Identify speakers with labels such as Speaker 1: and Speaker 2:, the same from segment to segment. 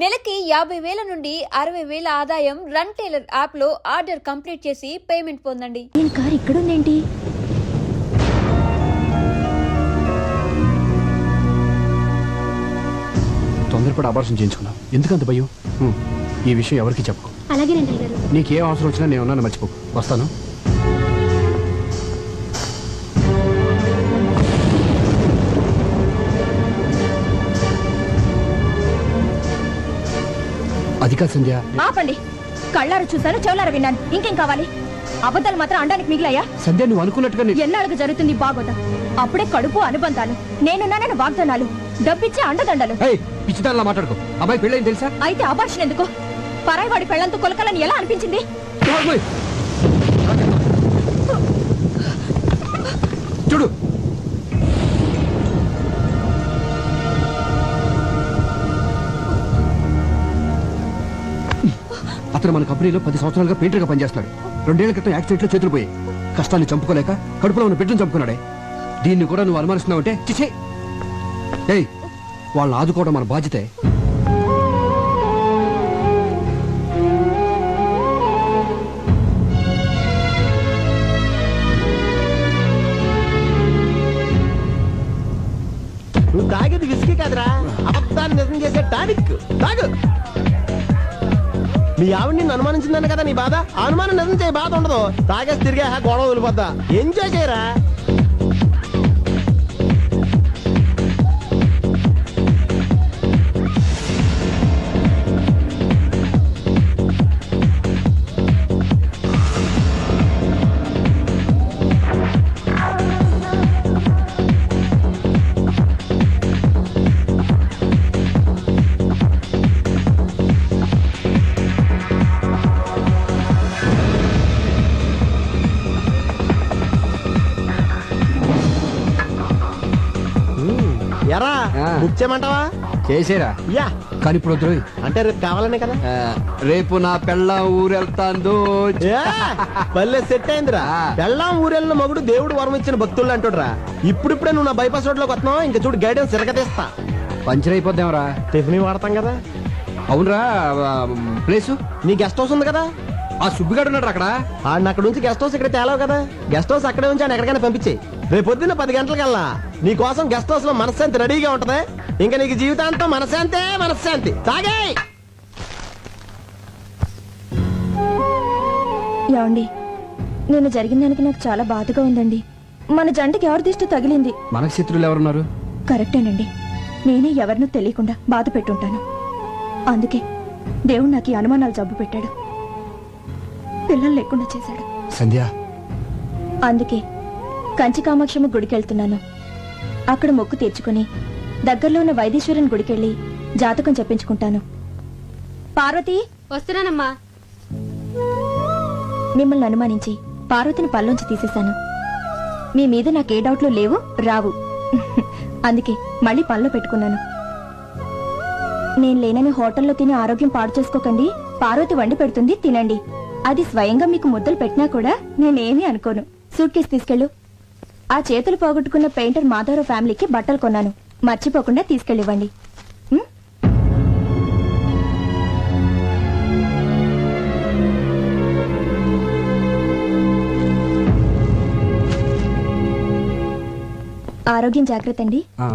Speaker 1: నెలకి యాభై వేల నుండి అరవై వేల ఆదాయం రన్ టైలర్ యాప్లో ఆర్డర్ కంప్లీట్ చేసి పేమెంట్ పొందండి.
Speaker 2: నేను కారు ఇక్కడుందేంటి?
Speaker 3: తొందరపడి అబార్షన్ చేయించుకున్నావు. ఎందుకంత భయం. ఈ విషయం ఎవరికి చెప్పకు.
Speaker 2: అలాగేనండి గారు.
Speaker 3: నీకేం అవసరం వచ్చినా నేను ఉన్నాను మర్చిపోకు. వస్తాను. అది కాదు సంధ్య.
Speaker 2: ఆపండి. కళ్ళారు చూశాను చెవులారు విన్నాను. ఇంకేం కావాలి? అబద్ధాలు మాత్రం అండానికి మిగిలాయా?
Speaker 3: సంధ్య నువ్వు అనుకున్నట్టుగా నీ-
Speaker 2: ఎన్నాళ్ళకు జరుగుతుంది బాగోదా అప్పుడే కడుపు అనుబంధాలు. నేనున్నానని వాగ్దానాలు. డబ్బిచ్చే అండదండలు.
Speaker 3: ఏయ్, పిచ్చిదానిలా మాట్లాడుకో. అబ్బాయి పెళ్ళైంది తెలుసా?
Speaker 2: అయితే అబార్షన్ ఎందుకు? పరాయివాడి పెళ్ళంతో కొలకలని ఎలా అనిపించింది.
Speaker 3: చూడు అతను మన కంపెనీలో పది సంవత్సరాలుగా పెయింటర్గా పనిచేస్తున్నాడు. రెండేళ్ళ క్రితం యాక్సిడెంట్లో చేతులు పోయి కష్టాన్ని చంపుకోలేక కడుపులో ఉన్న బిడ్డను చంపుకున్నాడే. దీన్ని కూడా నువ్వు అనుమానిస్తున్నావంటే చిచే ఏయ్ వాళ్ళని ఆదుకోవడం మన బాధ్యతే.
Speaker 4: మీ అనుమానించిందని కదా నీ బాధ? అనుమానం నిజం చేయ బాధ ఉండదు. తాగేసి తిరిగా గొడవ వదిలిపోద్దా? ఎంజాయ్ చేయరా? చేయమంటావా
Speaker 3: చేసేరా.
Speaker 4: యా.
Speaker 3: కానీ ఇప్పుడు వద్దు.
Speaker 4: అంటే రేపు కావాలనే కదా?
Speaker 3: ఆ, రేపు నా పెళ్ళ ఊరెళ్తాందో.
Speaker 4: ఏ, భలే సెట్ అయిందిరా. పెళ్ళాం ఊరెళ్ళిన మగుడు దేవుడు వరం ఇచ్చిన భక్తులు అంటుడ్రా. ఇప్పుడిప్పుడే నువ్వు నా బైపాస్ రోడ్లోకి వస్తున్నావు ఇంకా చూడు గైడెన్స్ తిరగతీస్తా.
Speaker 3: పంచర్ అయిపోద్దాంరా
Speaker 4: టిఫిన్ వాడతాం కదా?
Speaker 3: అవునరా ఆ, ప్లేసు?
Speaker 4: నీ గెస్ట్ హౌస్ ఉంది కదా?
Speaker 3: ఆ సుబ్బిగాడు ఉన్నాడు అక్కడ.
Speaker 4: ఆడిని అక్కడ నుంచి గెస్ట్ హౌస్ ఇక్కడ తేలావు కదా. గెస్ట్ హౌస్ అక్కడే ఉంచి ఆయన ఎక్కడికైనా పంపించే. రేపు పొద్దున్న పది గంటలకల్లా నీ కోసం గెస్ట్ హౌస్లో మనశ్శాంతి రెడీగా ఉంటది. ఇంకా నీకు జీవితాంతం మనశ్శాంతే మనశ్శాంతి. తాగే!
Speaker 2: ఏమండి నేను జరిగిన దానికి నాకు చాలా బాధగా ఉందండి. మన జంటకి ఎవరి దిష్టి తగిలింది?
Speaker 3: మనకు శత్రువులు ఎవరున్నారు?
Speaker 2: కరెక్టేనండి. నేనే ఎవరినూ తెలియకుండా బాధ పెట్టుంటాను. అందుకే దేవుడు నాకు ఈ అనుమానాలు జబ్బు పెట్టాడు. పిల్లలు లేకుండా చేశాడు.
Speaker 3: సంధ్య.
Speaker 2: అందుకే కంచి కామాక్షమ్మ గుడికి వెళ్తున్నాను అక్కడ మొక్కు తీర్చుకుని దగ్గరలో ఉన్న వైదీశ్వరుని గుడికెళ్ళి జాతకం చెప్పించుకుంటాను. పార్వతి!
Speaker 5: వస్తున్నానమ్మా.
Speaker 2: మిమ్మల్ని అనుమానించి పార్వతిని పల్లోంచి తీసేశాను. మీ మీద నాకు ఏ డౌట్లు లేవు రావు. అందుకే మళ్ళీ పనిలో పెట్టుకున్నాను. నేను లేనని హోటల్లో తిని ఆరోగ్యం పాడు చేసుకోకండి. పార్వతి వండి పెడుతుంది తినండి. అది స్వయంగా మీకు ముద్దలు పెట్టినా కూడా నేనేమీ అనుకోను. సూట్ కేసు తీసుకెళ్ళు. ఆ చేతులు పోగొట్టుకున్న పెయింటర్ మాధవరావు ఫ్యామిలీకి బట్టలు కొన్నాను. మర్చిపోకుండా తీసుకెళ్ళివ్వండి? ఆరోగ్యం జాగ్రత్త అండి.
Speaker 3: ఆ.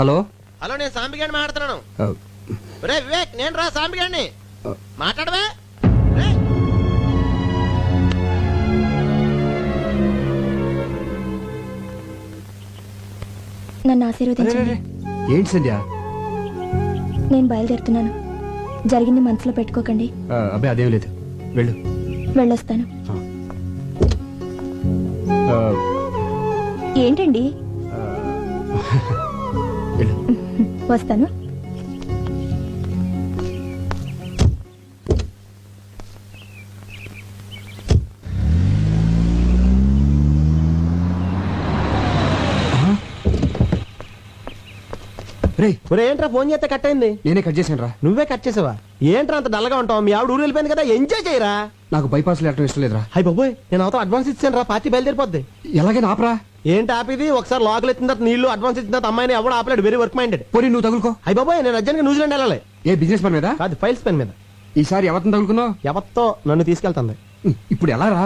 Speaker 3: హలో?
Speaker 4: హలో నేను సాంబిగాడిని మాట్లాడుతున్నాను. వివేక్ నేను రా సాంబిగాడిని
Speaker 3: ఆ.
Speaker 4: మాట్లాడవే.
Speaker 2: నన్ను ఆశీర్వదించండి.
Speaker 3: ఏంటి సంధ్య?
Speaker 2: నేను బయలుదేరుతున్నాను. జరిగింది మనసులో పెట్టుకోకండి.
Speaker 3: ఆ, అబ్బే అదేం లేదు. వెళ్ళు.
Speaker 2: వెళ్ళొస్తాను. ఏంటండి? వస్తాను.
Speaker 3: రే
Speaker 4: ఒరే ఏంట్రా ఫోన్ చేస్తే కట్ అయింది?
Speaker 3: నేనే కట్ చేశాను రా
Speaker 4: నువ్వే కట్ చేసావా? ఏంట్రా అంత డల్గా ఉంటావు? మీ ఆవిడ ఊరు వెళ్ళిపోయింది కదా ఎంజాయ్ చేయరా?
Speaker 3: నాకు బైపాస్ లేటం ఇష్టం లేదురా.
Speaker 4: హై బాబోయ్ నేను అవతల అడ్వాన్స్ ఇచ్చాను రా పార్టీ బయలుదేరిపోద్ది.
Speaker 3: ఎలాగైనా ఆపరా.
Speaker 4: ఏంటి ఆపిది? ఒకసారి లోకల్ ఎత్తిన తర్వాత నీళ్ళు అడ్వాన్స్ ఇచ్చిన తర్వాత అమ్మాయిని ఎవడు ఆపలేడు వెరీ వర్క్ మైండెడ్
Speaker 3: పోనీ నువ్వు తగులుకో.
Speaker 4: అయ్యి బాబాయ్ నేను అర్జెంట్గా న్యూజిలాండ్ వెళ్ళాలి.
Speaker 3: ఏ బిజినెస్ పని మీద?
Speaker 4: కాదు ఫైల్స్ పెన్ మీద.
Speaker 3: ఈసారి ఎవరిని తగులుకున్నావు?
Speaker 4: ఎవరితో నన్ను తీసుకెళ్తుంది?
Speaker 3: ఇప్పుడు ఎలా రా?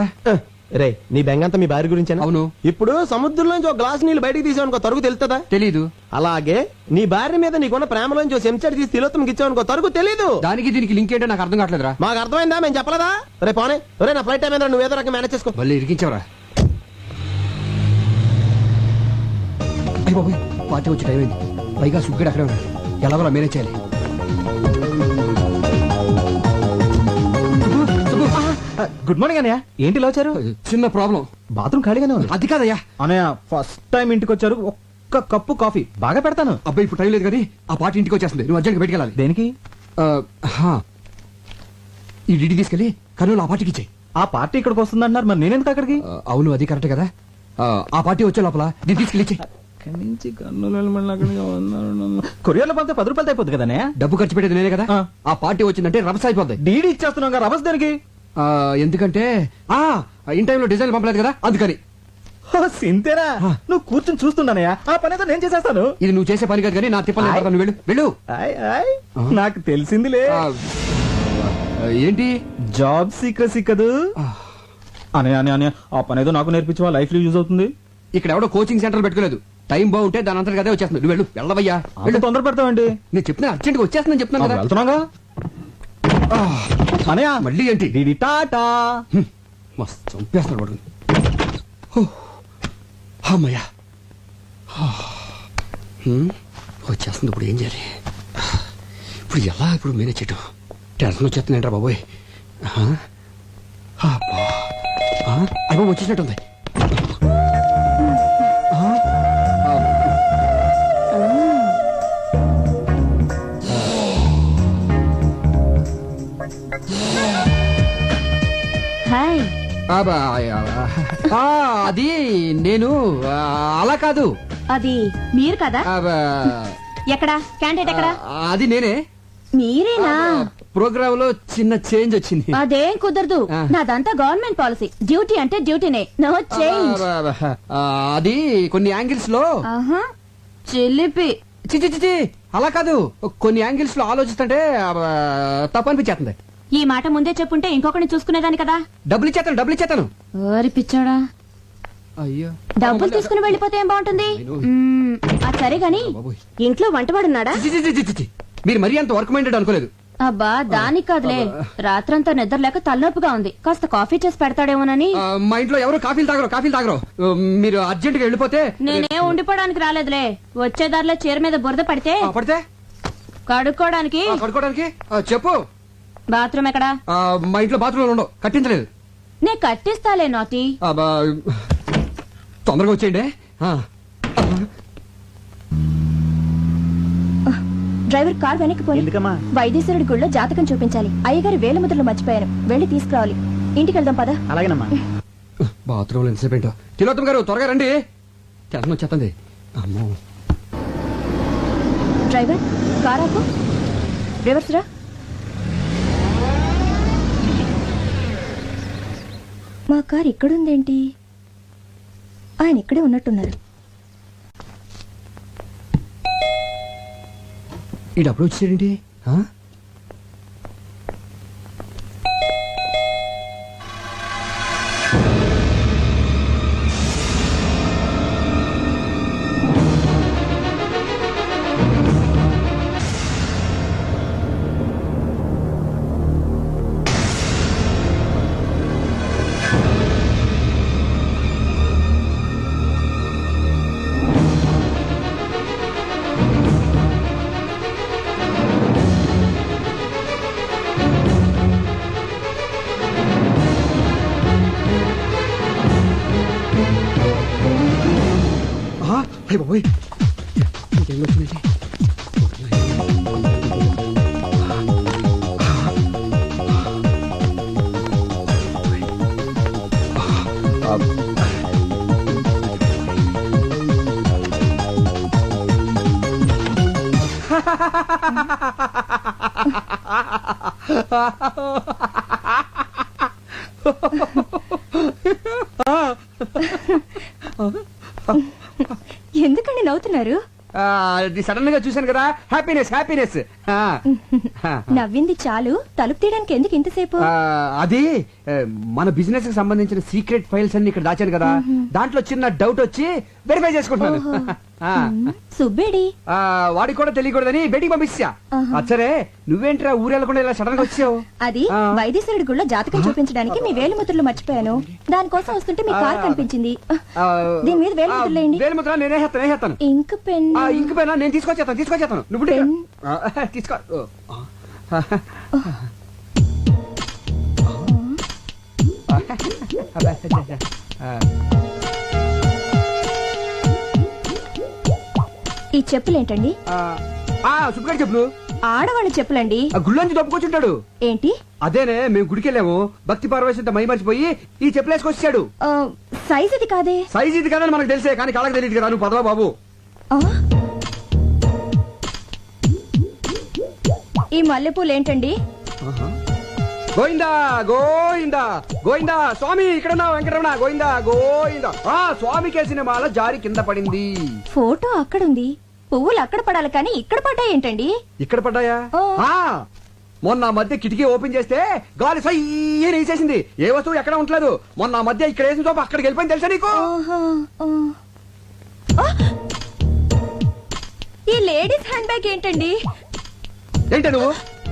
Speaker 4: రే నీ బెంగంతా మీ భార్య గురించేనా?
Speaker 3: అవును.
Speaker 4: ఇప్పుడు సముద్రంలోంచి ఒక గ్లాస్ నీళ్ళు బయటికి తీసావనుకో తరుగు తెలుస్తుందా
Speaker 3: తెలీదు.
Speaker 4: అలాగే నీ భార్య మీద నీకున్న ప్రేమలోంచి చెంచాడు తీసి తిలోత్తంకి ఇచ్చావనుకో తరుగు తెలీదు.
Speaker 3: దానికి దీనికి లింక్ ఏంటో నాకు అర్థం కావట్లేదురా.
Speaker 4: మాకు అర్థమైందా? మేము చెప్పలేదా? రే పోనే. రే నా ఫ్లైట్ టైం నువ్వు ఏదో రకం మేనేజ్ చేసుకో.
Speaker 3: మళ్ళీ ఇరికించావురా. అయ్య బాబోయ్ పార్టీ వచ్చి టైం అయింది. పైగా సుగ్గడు అక్కడే ఉన్నాడు. మేనేజ్ చేయాలి?
Speaker 5: గుడ్ మార్నింగ్ అన్నయ్య. ఏంటి ఇలా వచ్చారు?
Speaker 3: చిన్న ప్రాబ్లం
Speaker 5: బాత్రూమ్ ఖాళీగానే ఉంది.
Speaker 3: అది కాదయ్యా.
Speaker 5: అన్నయ్య ఫస్ట్ టైం ఇంటికి వచ్చారు. ఒక్క కప్పు కాఫీ. బాగా పెడతాను.
Speaker 3: అబ్బాయి ఇప్పుడు టైం లేదు కానీ ఆ పార్టీ ఇంటికి వచ్చేస్తుంది. నువ్వు అర్జెంట్గా బయటికి వెళ్ళాలి.
Speaker 5: దేనికి?
Speaker 3: ఆ, హా. ఈ డిడి తీసుకెళ్ళి కర్నూలు ఆ పార్టీకి ఇచ్చాయి.
Speaker 5: ఆ పార్టీ ఇక్కడికి వస్తుంది అంటున్నారు మరి నేనెందుకు అక్కడికి?
Speaker 3: అవును అది కరెక్ట్ కదా. ఆ, ఆ పార్టీ వచ్చే లోపల దీన్ని తీసుకెళ్ళి ఇచ్చేయ్.
Speaker 5: నుంచి కర్నూలు కొరియర్లో పంపితే పది రూపాయలు అయిపోద్ది కదా అన్నయ్య.
Speaker 3: డబ్బు ఖర్చు పెట్టేది నేనే కదా.
Speaker 5: ఆ.
Speaker 3: ఆ పార్టీ వచ్చిందంటే రభస అయిపోద్ది.
Speaker 5: డీడీ ఇచ్చేస్తున్నాం కదా రవస్ దేనికి?
Speaker 3: ఎందుకంటే ఆ ఇన్ టైంలో డిజైన్ పంపలేదు కదా అందుకని.
Speaker 5: సింతేనా? నువ్వు కూర్చొని చూస్తున్నానయ్యా ఆ పని అయితే నేను చేసేస్తాను.
Speaker 3: ఇది నువ్వు చేసే పని కాదు కానీ నా తిప్పలు నేను వెళ్ళు. వెళ్ళు.
Speaker 5: నాకు తెలిసిందిలే.
Speaker 3: ఏంటి?
Speaker 5: జాబ్ సీక్రసీ కదూ అనే అనే అనే. ఆ పని ఏదో నాకు నేర్పించవా? లైఫ్లో యూజ్ అవుతుంది.
Speaker 3: ఇక్కడ ఎవడో కోచింగ్ సెంటర్ పెట్టుకోలేదు. టైం బాగుంటే దాని అంతా అదే వచ్చేస్తుంది. నువ్వు వెళ్ళు. వెళ్ళవయ్యా. వెళ్ళు.
Speaker 5: తొందర పెడతావండి
Speaker 3: నేను చెప్తున్నా అర్జెంట్గా వచ్చేస్తుందని చెప్తున్నాను కదా.
Speaker 5: వెళ్తున్నాగా? అనయా
Speaker 3: మళ్ళీ ఏంటి?
Speaker 5: డిడి టాటా
Speaker 3: మస్తు చంపేస్తాడు వాడు. అమ్మయ్యా. వచ్చేస్తుంది ఇప్పుడు ఏం చేయాలి? ఇప్పుడు ఎలా ఇప్పుడు మేనేజ్ చేయటం? టెన్షన్ వచ్చేస్తుందంటారా బాబోయ్? ఆహా. అబ్బా. ఆ, వచ్చేసినట్టుంది. అది నేను అలా కాదు.
Speaker 2: అది మీరు కదా? ఎక్కడా? క్యాండిడేట్ ఎక్కడా?
Speaker 3: అది నేనే.
Speaker 2: మీరేనా?
Speaker 3: ప్రోగ్రామ్లో చిన్న చేంజ్ వచ్చింది.
Speaker 2: అదేం కుదరదు. నాదంతా గవర్నమెంట్ పాలసీ. డ్యూటీ అంటే డ్యూటీనే. No change.
Speaker 3: అది కొన్ని యాంగిల్స్లో
Speaker 2: ఆహా. చిల్లిపి.
Speaker 3: చి చి, చి, చి, అలా కాదు. కొన్ని యాంగిల్స్లో ఆలోచిస్తుంటే అబ్బా, తప్పు అనిపించేస్తుంది.
Speaker 2: ఈ మాట ముందే చెప్పుంటే ఇంకొకరిని చూసుకునేదాని కదా?
Speaker 3: డబ్బులు ఇచ్చేస్తాను డబ్బులు
Speaker 2: ఓరి పిచ్చాడా.
Speaker 3: అయ్యో.
Speaker 2: డబ్బులు తీసుకుని వెళ్ళిపోతే ఏం బాగుంటుంది? మ్మ్, సరే గాని
Speaker 3: బాబోయ్.
Speaker 2: ఇంట్లో వంటవాడున్నాడా?
Speaker 3: చి, చి, చి, చి, చి, చి. మీరు మరీ అంత వర్క్ మైండెడ్ అనుకోలేదు.
Speaker 2: అబ్బా దానికి కాదులే. రాత్రంతా నిద్ర లేక తలనొప్పిగా ఉంది. కాస్త కాఫీ చేసి పెడతాడేమోనని.
Speaker 3: ఆ, మా ఇంట్లో ఎవరు కాఫీలు తాగరు కాఫీలు తాగరు. ఆ, మీరు అర్జెంట్గా వెళ్ళిపోతే
Speaker 2: నేనే ఉండిపోవడానికి రాలేదులే. వచ్చే దారిలో చీర మీద బురద పడితే
Speaker 3: ఆ, పడితే?
Speaker 2: కడుక్కోవడానికి.
Speaker 3: ఆ, కడుక్కోవడానికి? ఆ, చెప్పు.
Speaker 2: బాత్రూమ్ ఎక్కడా?
Speaker 3: ఆ, మా ఇంట్లో బాత్రూమ్ ఉండవు. కట్టించలేదు.
Speaker 2: నే కట్టిస్తాలే నాటి
Speaker 3: బా, తొందరగా వచ్చేయండి. ఆ.
Speaker 2: డ్రైవర్ కార్ వెనక్కి పోయి
Speaker 5: ఎందుకమ్మా?
Speaker 2: వైద్యశ్వరుడి గుళ్ళో జాతకం చూపించాలి. అయ్యగారి వేల ముద్రలు మర్చిపోయాను వెళ్ళి తీసుకురావాలి. ఇంటికి వెళ్దాం పద.
Speaker 5: అలాగేనమ్మా.
Speaker 3: బాత్రూంలో ఎంతసేపు ఏంటో. తిలోత్తం గారు త్వరగా రండి. టెన్షన్ వచ్చేస్తుంది. అమ్మో.
Speaker 2: డ్రైవర్ కార్ ఆపు. రివర్స్ రా. మా కార్ ఇక్కడుందేంటి? ఆయన ఇక్కడే ఉన్నట్టున్నారు.
Speaker 3: ఈ డబ్బులు వచ్చేసేయండి ఎందుకండి
Speaker 2: నవ్వుతున్నారు?
Speaker 3: సడన్గా చూశాను కదా. హ్యాపీనెస్ హ్యాపీనెస్
Speaker 2: నవ్వింది చాలు. తలుపు తీయడానికి ఎందుకు ఇంతసేపు?
Speaker 3: అది మన బిజినెస్కి సంబంధించిన సీక్రెట్ ఫైల్స్ అన్ని ఇక్కడ దాచాను కదా. దాంట్లో చిన్న డౌట్ వచ్చి వెరిఫై చేసుకుంటున్నాను. ఆ.
Speaker 2: సుబ్బేడి
Speaker 3: ఆ, వాడికి కూడా తెలియకూడదని బయటికి
Speaker 2: ఆహా.
Speaker 3: సరే నువ్వేంట్రా ఊరెళ్ళకుండా ఇలా సడన్గా వచ్చావు?
Speaker 2: అది
Speaker 3: ఆ.
Speaker 2: వైద్యశ్వరుడి గుళ్ళో జాతకం చూపించడానికి మీ వేలిముద్రలు మర్చిపోయాను. దానికోసం వస్తుంటే మీ కార్ కనిపించింది.
Speaker 3: ఆ,
Speaker 2: దీని మీద వేలిముద్రలు వేయండి.
Speaker 3: వేలిముద్ర నేనే వేస్తాను వేస్తాను.
Speaker 2: ఇంక పెన్.
Speaker 3: ఆ, ఇంక పైన? నేను తీసుకొచ్చేస్తాను తీసుకొచ్చేస్తాను. నువ్వు ఉండు ఇక్కడ.
Speaker 2: పెన్.
Speaker 3: ఆ, తీసుకో. ఓ, ఆ.
Speaker 2: ఈ చెప్పులేంటండి?
Speaker 3: ఆ, ఆ, సుబ్బగారు చెప్పులు.
Speaker 2: ఆడవాళ్ళ చెప్పులండి.
Speaker 3: గుళ్ళోంచి దప్పుకొచ్చుంటాడు
Speaker 2: ఏంటి?
Speaker 3: అదేనే మేము గుడికి వెళ్ళాము భక్తి పార్వశంతో మై మర్చిపోయి ఈ చెప్పులు వేసుకొచ్చాడు
Speaker 2: ఆ, సైజ్ ఇది కాదే?
Speaker 3: సైజ్ ఇది కదని మనకు తెలిసే కానీ కళకు తెలియదు కదా. నువ్వు పదవా బాబు?
Speaker 2: ఈ మల్లెపూలు ఏంటండి
Speaker 3: గోయిందా గోయిందా గోయిందా స్వామి ఇక్కడ వెంకటరమణ గోయిందా గోయిందా. ఆ స్వామి కేసిన మాల జారి కింద పడింది.
Speaker 2: ఫోటో అక్కడుంది. పువ్వులు అక్కడ పడాలి కానీ ఇక్కడ పడ్డాయి ఏంటండి?
Speaker 3: ఇక్కడ పడ్డాయా. ఆ మొన్న మధ్య కిటికీ ఓపెన్ చేస్తే గాలి సయ్యని వేసేసింది ఏ వస్తువు ఎక్కడ ఉండలేదు మొన్న మధ్య ఇక్కడ వేసిన చోప అక్కడికి వెళ్ళిపోయింది తెలుసా నీకు!
Speaker 2: ఈ లేడీస్ హ్యాండ్ బ్యాగ్ ఏంటండి?
Speaker 3: ఏంటి నువ్వు?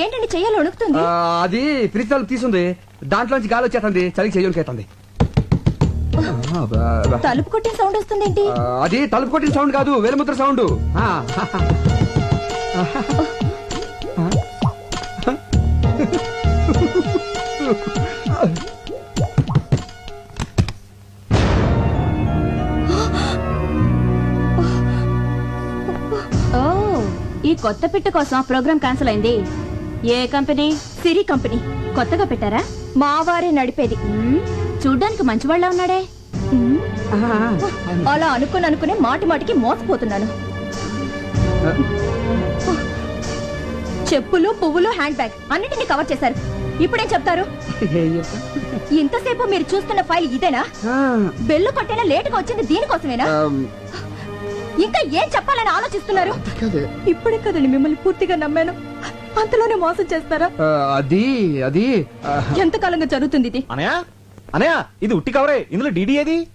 Speaker 2: ఏంటండి చెయ్యాలి వణుకుతుంది?
Speaker 3: ఆ, అది ఫ్రిజ్ తలుపు తీసుంది. దాంట్లోంచి గాలి వచ్చేస్తుంది. చలికి చేయడానికి అవుతుంది
Speaker 2: తలుపు కొట్టిన సౌండ్ వస్తుంది ఏంటి
Speaker 3: అది తలుపు కొట్టిన సౌండ్ కాదు వేలుముద్ర సౌండ్. ఆ.
Speaker 6: ఓ ఈ కొత్త పిట్ట కోసం ప్రోగ్రామ్ క్యాన్సిల్ అయింది. ఏ కంపెనీ?
Speaker 2: సిరి కంపెనీ.
Speaker 6: కొత్తగా పెట్టారా?
Speaker 2: మా వారే నడిపేది
Speaker 6: చూడ్డానికి మంచివాళ్ళ ఉన్నాడే.
Speaker 2: అలా అనుకుని అనుకునే మాటి మాటికి మోసపోతున్నాను. చెప్పులు పువ్వులు హ్యాండ్ బ్యాగ్ అన్నిటిని కవర్ చేశారు. ఇప్పుడేం చెప్తారు? ఇంతసేపు మీరు చూస్తున్న ఫైల్ ఇదేనా? బెల్లు కొట్టైనా లేటుగా వచ్చింది దీనికోసమేనా? ఇంకా ఏం చెప్పాలని ఆలోచిస్తున్నారు?
Speaker 3: కాదు.
Speaker 2: ఇప్పుడే కదండి మిమ్మల్ని పూర్తిగా నమ్మాను. అంతలోనే మోసం చేస్తారా?
Speaker 3: అది అది
Speaker 2: ఎంతకాలంగా జరుగుతుంది ఇది?
Speaker 5: అనయా అనయా ఇది ఉట్టి కవరే. ఇందులో డీడీ ఏది?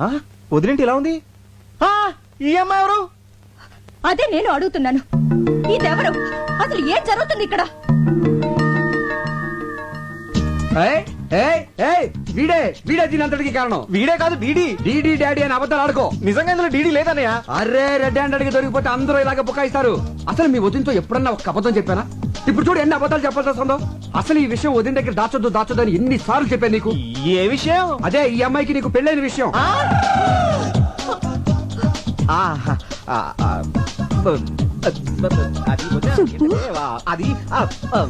Speaker 5: ఆ, వదిలేంటి ఇలా ఉంది? ఆ, ఈ అమ్మాయి ఎవరు?
Speaker 2: అదే నేను అడుగుతున్నాను. ఇదెవరు? అసలు ఏం జరుగుతుంది ఇక్కడ?
Speaker 3: వీడే వీడే దీనంతటికి కారణం.
Speaker 5: వీడే కాదు డీడీ.
Speaker 3: డీడీ డాడీ అని అబద్ధాలు ఆడుకో.
Speaker 5: నిజంగా ఇందులో డీడీ లేదన్నయ్య?
Speaker 3: అరే రెడ్ హ్యాండ్ అడిగి దొరికిపోతే అందరూ ఇలాగ బుకాయిస్తారు. అసలు మీ వదినతో ఎప్పుడన్నా ఒక అబద్ధం చెప్పానా? ఇప్పుడు చూడు ఎన్ని అబద్ధాలు చెప్పాల్సి వస్తుందో. అసలు ఈ విషయం వదిన దగ్గర దాచొద్దు దాచొద్దు అని ఎన్ని సార్లు చెప్పాను నీకు.
Speaker 5: ఏ విషయం?
Speaker 3: అదే ఈ అమ్మాయికి నీకు పెళ్ళైన విషయం.
Speaker 5: ఆ? ఆ, ఆ, ఆ, అది వదినా, అది ఆ, ఆ,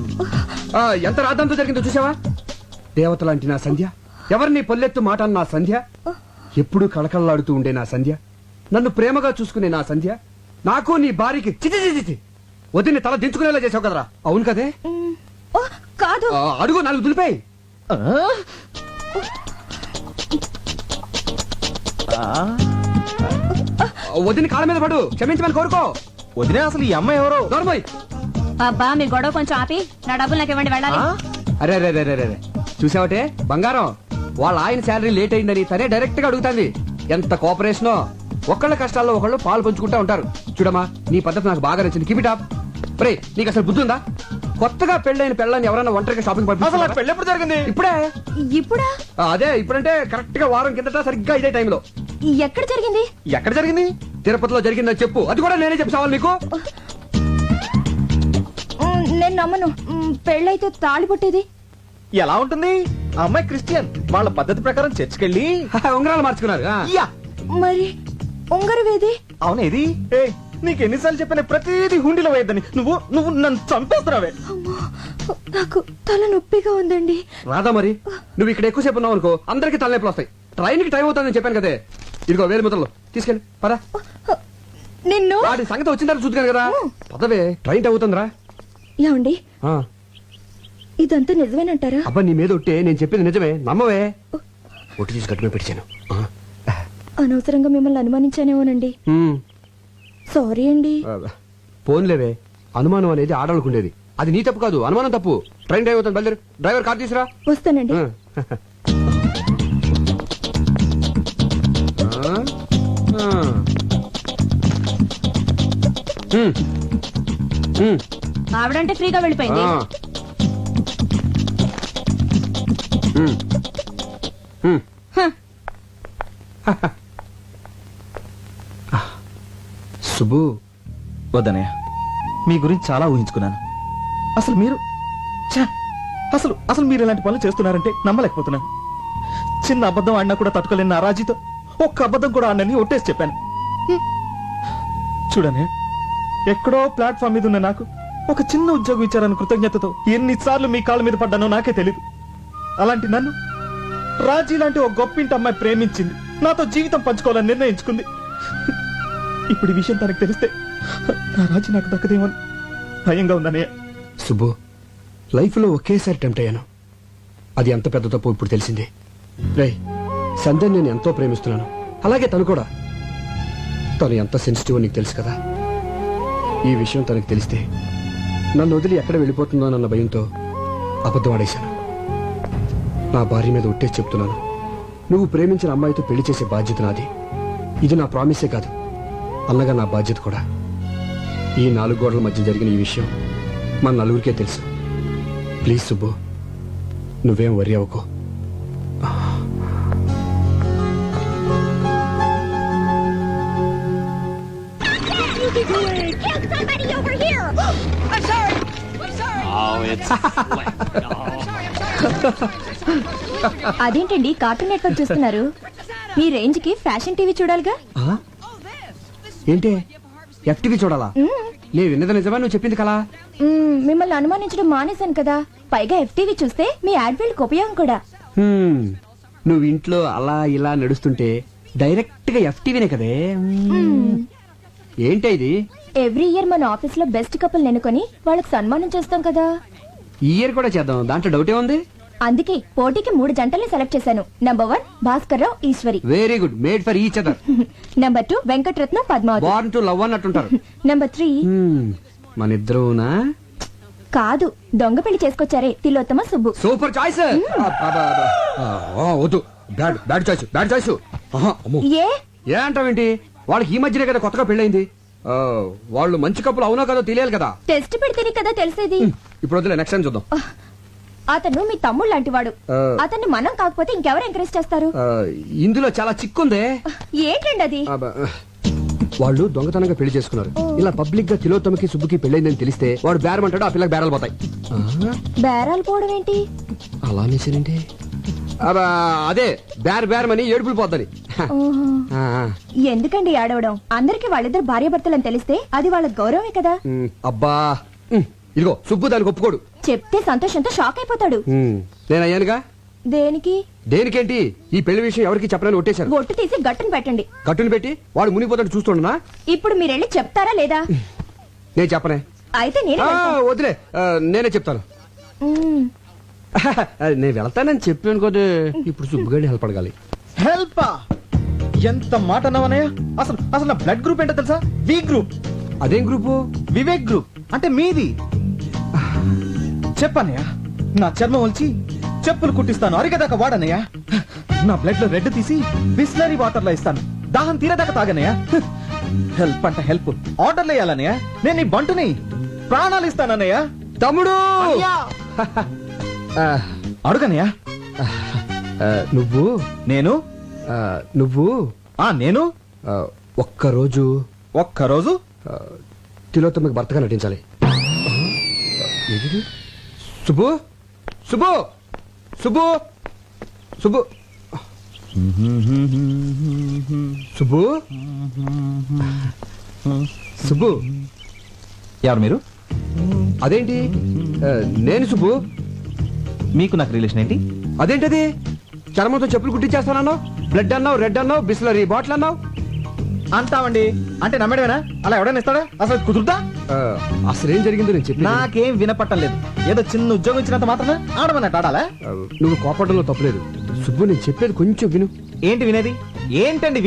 Speaker 3: ఆ, ఎంత రాద్దంతో జరిగిందో చూసావా? దేవతలాంటి నా సంధ్య ఎవరిని పొల్లెత్తు మాట అన్న నా సంధ్య ఎప్పుడూ కళకళలాడుతూ ఉండే నా సంధ్య నన్ను ప్రేమగా చూసుకునే నా సంధ్య నాకు నీ భార్యకి చిచి చిచి చిచి వదిని తల దించుకునేలా చేసావు కదరా? అవును కదే.
Speaker 2: ఓ, కాదు.
Speaker 3: ఆ, అడుగు నాలుగు దులిపాయి. వదిన కాళ్ళ మీద పడు క్షమించమని కోరుకో.
Speaker 5: వదినా అసలు ఈ అమ్మాయి ఎవరు?
Speaker 3: నోర్మోయ్.
Speaker 6: అబ్బా మీ గొడవ కొంచెం ఆపి నా డబ్బులు నాకు ఇవ్వండి వెళ్ళాలి?
Speaker 3: అరే అరే అరే అరే చూసావటే? బంగారం వాళ్ళ ఆయన శాలరీ లేట్ అయిందని తనే డైరెక్ట్గా అడుగుతాంది. ఎంత కోఆపరేషనో. ఒకళ్ళ కష్టాల్లో ఒకళ్ళు పాలు పంచుకుంటా ఉంటారు. చూడమ్మా నీ పద్ధతి నాకు బాగా నచ్చింది. కీప్ ఇట్ అప్ ప్రే నీకు అసలు బుద్ధి ఉందా? కొత్తగా పెళ్ళైన పెళ్ళని ఎవరైనా ఒంటరిగా షాపింగ్
Speaker 5: అసలు? పెళ్ళి ఎప్పుడు జరిగింది?
Speaker 3: ఇప్పుడే.
Speaker 2: ఇప్పుడా?
Speaker 3: అదే ఇప్పుడంటే కరెక్ట్గా వారం కిందట సరిగ్గా ఇదే టైంలో
Speaker 2: ఎక్కడ జరిగింది?
Speaker 5: ఎక్కడ జరిగింది?
Speaker 3: తిరుపతిలో జరిగిందని చెప్పు. అది కూడా నేనే చెప్పావాలి నీకు.
Speaker 2: నేను నమ్మను. పెళ్ళైతే తాళి పుట్టేది.
Speaker 5: ఎలా ఉంటుంది? అమ్మాయి క్రిస్టియన్. వాళ్ళ పద్ధతి ప్రకారం చర్చికెళ్ళి
Speaker 3: ఉంగరాలు మార్చుకున్నారు
Speaker 2: మరి ఉంగరవేది
Speaker 5: అవును ఇది
Speaker 3: ఏయ్,
Speaker 5: నీకు ఎన్నిసార్లు చెప్పిన ప్రతిదీ హుండీలో వేయద్దని. నువ్వు నువ్వు నన్ను చంపేస్తున్నావే.
Speaker 2: అమ్మో నాకు తల నొప్పిగా ఉందండి.
Speaker 3: రాదా మరి నువ్వు ఇక్కడ ఎక్కువసేపు ఉన్నావు అనుకో అందరికి తలనొప్పులు వస్తాయి. ట్రైన్కి టైం అవుతుందని చెప్పాను కదే. ఇదిగో వేలు ముద్రలు తీసుకెళ్ళి పరా
Speaker 2: నిన్ను?
Speaker 3: వాటి సంగతి వచ్చిన తర్వాత చూద్దాను కదా. పదవే ట్రైన్ టైం అవుతుందిరా.
Speaker 2: ఏమండి? ఇదంతా నిజమేనంటారా?
Speaker 3: అబ్బా నీ మీద ఒట్టే నేను చెప్పింది నిజమే. నమ్మవే. ఒట్టి తీసి గట్టుమే పెట్టాను
Speaker 2: అనవసరంగా మిమ్మల్ని అనుమానించానేమోనండి. సారీ అండి.
Speaker 3: ఫోన్లేవే అనుమానం అనేది ఆడవాళ్ళకు ఉండేది. అది నీ తప్పు కాదు అనుమానం తప్పు. ట్రైన్ టైం అవుతుంది బయలుదేరు. డ్రైవర్ కార్ తీసురా.
Speaker 2: వస్తానండి.
Speaker 6: ఆవిడంటే ఫ్రీగా వెళ్ళిపోయింది.
Speaker 3: ఆ. ఉమ్. ఉమ్. సుబ్బు
Speaker 5: వద్దనయ్య మీ గురించి చాలా ఊహించుకున్నాను. అసలు మీరు అసలు అసలు మీరు ఇలాంటి పనులు చేస్తున్నారంటే నమ్మలేకపోతున్నాను. చిన్న అబద్ధం ఆడినా కూడా తట్టుకోలేని నా ఒక్క అబద్ధం కూడా ఆడనని ఒట్టేసి చెప్పాను. చూడనే ఎక్కడో ప్లాట్ఫామ్ మీద ఉన్న నాకు ఒక చిన్న ఉద్యోగం ఇచ్చారని కృతజ్ఞతతో ఎన్నిసార్లు మీ కాళ్ళ మీద పడ్డానో నాకే తెలియదు అలాంటి నన్ను రాజీ లాంటి ఒక గొప్పింటి అమ్మాయి ప్రేమించింది. నాతో జీవితం పంచుకోవాలని నిర్ణయించుకుంది. ఇప్పుడు ఈ విషయం తనకు తెలిస్తే నా రాజు నాకు దక్కదేమని భయంగా ఉందనే.
Speaker 3: సుబ్బు లైఫ్లో ఒకేసారి టెంప్ట్ అయ్యాను. అది ఎంత పెద్ద తప్పు ఇప్పుడు తెలిసింది. రే సంధ్యని నేను ఎంతో ప్రేమిస్తున్నాను. అలాగే తను కూడా. తను ఎంత సెన్సిటివ్ నీకు తెలుసు కదా? ఈ విషయం తనకు తెలిస్తే నన్ను వదిలి ఎక్కడ వెళ్ళిపోతుందో అన్న భయంతో అబద్ధం ఆడేశాను. నా భార్య మీద ఉట్టేసి చెప్తున్నాను. నువ్వు ప్రేమించిన అమ్మాయితో పెళ్ళి చేసే బాధ్యత నాది. ఇది నా ప్రామిసే కాదు. అన్నగా నా బాధ్యత కూడా. ఈ నాలుగు గోడల మధ్య జరిగిన ఈ విషయం మన నలుగురికే తెలుసు. ప్లీజ్ సుబ్బు నువ్వేం వరి అవ్వకు.
Speaker 2: అదేంటండి కార్టూన్ నెట్వర్క్ చూస్తున్నారు? మీ రేంజ్కి ఫ్యాషన్ టీవీ చూడాలిగా?
Speaker 3: ఏంటి? ఎఫ్టీవీ చూడాలా? నేను విన్నది నిజమా? నువ్వు చెప్పింది కలా
Speaker 2: మ్మ్, మిమ్మల్ని అనుమానించడం మానేశాను కదా. పైగా ఎఫ్టీవీ చూస్తే మీ యాడ్ఫీల్డ్ ఉపయోగం కూడా.
Speaker 3: నువ్వు ఇంట్లో అలా ఇలా నడుస్తుంటే డైరెక్ట్గా ఎఫ్టీవీనే కదే. ఏంటి ఇది?
Speaker 2: ఎవ్రీ ఇయర్ మన ఆఫీస్లో బెస్ట్ కపుల్ నెనుకొని వాళ్ళకి సన్మానం చేస్తాం కదా.
Speaker 3: ఈ ఇయర్ కూడా చేద్దాం. దాంట్లో డౌటే ఉంది?
Speaker 2: అందుకే పోటీకి మూడు జంటల్ని సెలెక్ట్ చేశాను. Number one Bhaskar Rao Eshwari.
Speaker 3: Very good made for each other
Speaker 2: number two Venkataratnam Padmavathi
Speaker 3: born to love అన్నట్టుంటారు.
Speaker 2: Number three.
Speaker 3: మన ఇద్దరునా
Speaker 2: కాదు దొంగ పెళ్ళి చేసుకొచ్చారే తిలోత్తమ సుబ్బు.
Speaker 3: సూపర్ చాయిస్ వద్దు. Bad bad choice bad choice
Speaker 2: ఏ?
Speaker 3: ఏ అంటావేంటి? వాళ్ళకి ఈ మధ్యనే కదా కొత్తగా పెళ్ళైంది ఆ, వాళ్ళు మంచి కప్పులు అవునో కదో తెలియాలి కదా.
Speaker 2: టెస్ట్ పెడితేనే కదా తెలిసేది.
Speaker 3: ఇప్పుడు వద్దులే నెక్స్ట్ టైం చూద్దాం.
Speaker 2: అతను మీ తమ్ముడు లాంటి వాడు
Speaker 3: ఆ.
Speaker 2: అతన్ని మనం కాకపోతే ఇంకెవరు ఎంకరేజ్ చేస్తారు?
Speaker 3: ఇందులో చాలా చిక్కుందే.
Speaker 2: ఏంటండి అది?
Speaker 3: వాళ్ళు దొంగతనంగా పెళ్ళి చేసుకున్నారు. ఇలా పబ్లిక్గా తిలోత్తమకి సుబ్బుకి పెళ్ళైందని తెలిస్తే వాడు బేరమంటాడు ఆ పిల్లకి బేరాలు పోతాయి.
Speaker 2: బేరాలు పోవడం ఏంటి?
Speaker 3: అలా అనేసానండి అదే బేర బేరమని ఏడుపులు పోద్దని.
Speaker 2: ఎందుకండి ఆడవడం అందరికి వాళ్ళిద్దరు భార్యాభర్తలని తెలిస్తే అది వాళ్ళ గౌరవమే కదా?
Speaker 3: అబ్బా ఇదిగో సుబ్బు దానికి ఒప్పుకోడు.
Speaker 2: చెప్తే సంతోషంతో షాక్ అయిపోతాడు.
Speaker 3: నేను అయ్యానుగా
Speaker 2: దేనికి?
Speaker 3: దేనికేంటి? ఈ పెళ్ళి విషయం ఎవరికి చెప్పనని ఒట్టేశారు.
Speaker 2: బొట్టు తీసి గట్టును పెట్టండి.
Speaker 3: కట్టుని పెట్టి వాడు మునిగిపోతాడు చూస్తుండనా?
Speaker 2: ఇప్పుడు మీరెళ్ళి చెప్తారా లేదా?
Speaker 3: నేను చెప్పనే.
Speaker 2: అయితే నేనే.
Speaker 3: వదిలే. నేనే చెప్తాను. నేను వెళ్తానని చెప్పాను కదా. ఇప్పుడు సుబ్బుగాడిని హెల్ప్ అడగాలి.
Speaker 5: హెల్ప్? ఎంత మాట అన్నావనయ్య? అసలు అసలు నా బ్లడ్ గ్రూప్ ఏంటో తెలుసా? వి గ్రూప్
Speaker 3: అదేం గ్రూపు
Speaker 5: వివేక్ గ్రూప్ అంటే మీది. చెప్పనయ్య? నా చర్మం వచ్చి చెప్పులు కుట్టిస్తాను. అరిగేదాకా వాడనయ్య? నా బ్లడ్లో రెడ్ తీసి బిస్లరీ వాటర్లో ఇస్తాను దాహం తీరేదాకా తాగనయ్య? హెల్ప్ అంటే హెల్ప్. ఆర్డర్లు వేయాలనయ్య? నేను నీ బంటుని ప్రాణాలు ఇస్తానన్నయ్య?
Speaker 3: తమ్ముడు!
Speaker 5: అడుగనయ్య?
Speaker 3: నువ్వు?
Speaker 5: నేను?
Speaker 3: నువ్వు?
Speaker 5: ఆ నేను?
Speaker 3: ఒక్కరోజు?
Speaker 5: ఒక్కరోజు?
Speaker 3: తిలోత్తమకి భర్తగా నటించాలి? సుబ్బు? సుబ్బు? సుబ్బు? సుబ్బు? సుబ్బు? సుబ్బు?
Speaker 5: ఎవరు మీరు?
Speaker 3: అదేంటి? ఆ, నేను సుబ్బు.
Speaker 5: మీకు నాకు రిలేషన్ ఏంటి?
Speaker 3: అదేంటది? చర్మంతో చెప్పులు కుట్టించేస్తానన్నావు? బ్లడ్ అన్నావు రెడ్ అన్నావు బిస్లరీ బాటిల్ అన్నావు?
Speaker 5: అంటామండి. అంటే నమ్మడమేనా? అలా ఎవడైనా ఇస్తాడా? అసలు కుదురుతా?
Speaker 3: అసలు ఏం జరిగిందో నేను చెప్పి
Speaker 5: నాకేం వినపట్టం లేదు. ఏదో చిన్న ఉద్యోగం ఇచ్చినంత మాత్రమే ఆడమన్నట్టు ఆడాలా?
Speaker 3: నువ్వు కోపడంలో తప్పలేదు. సుబ్బు నేను చెప్పేది కొంచెం విను.
Speaker 5: ఏంటి వినేది? ఏంటండి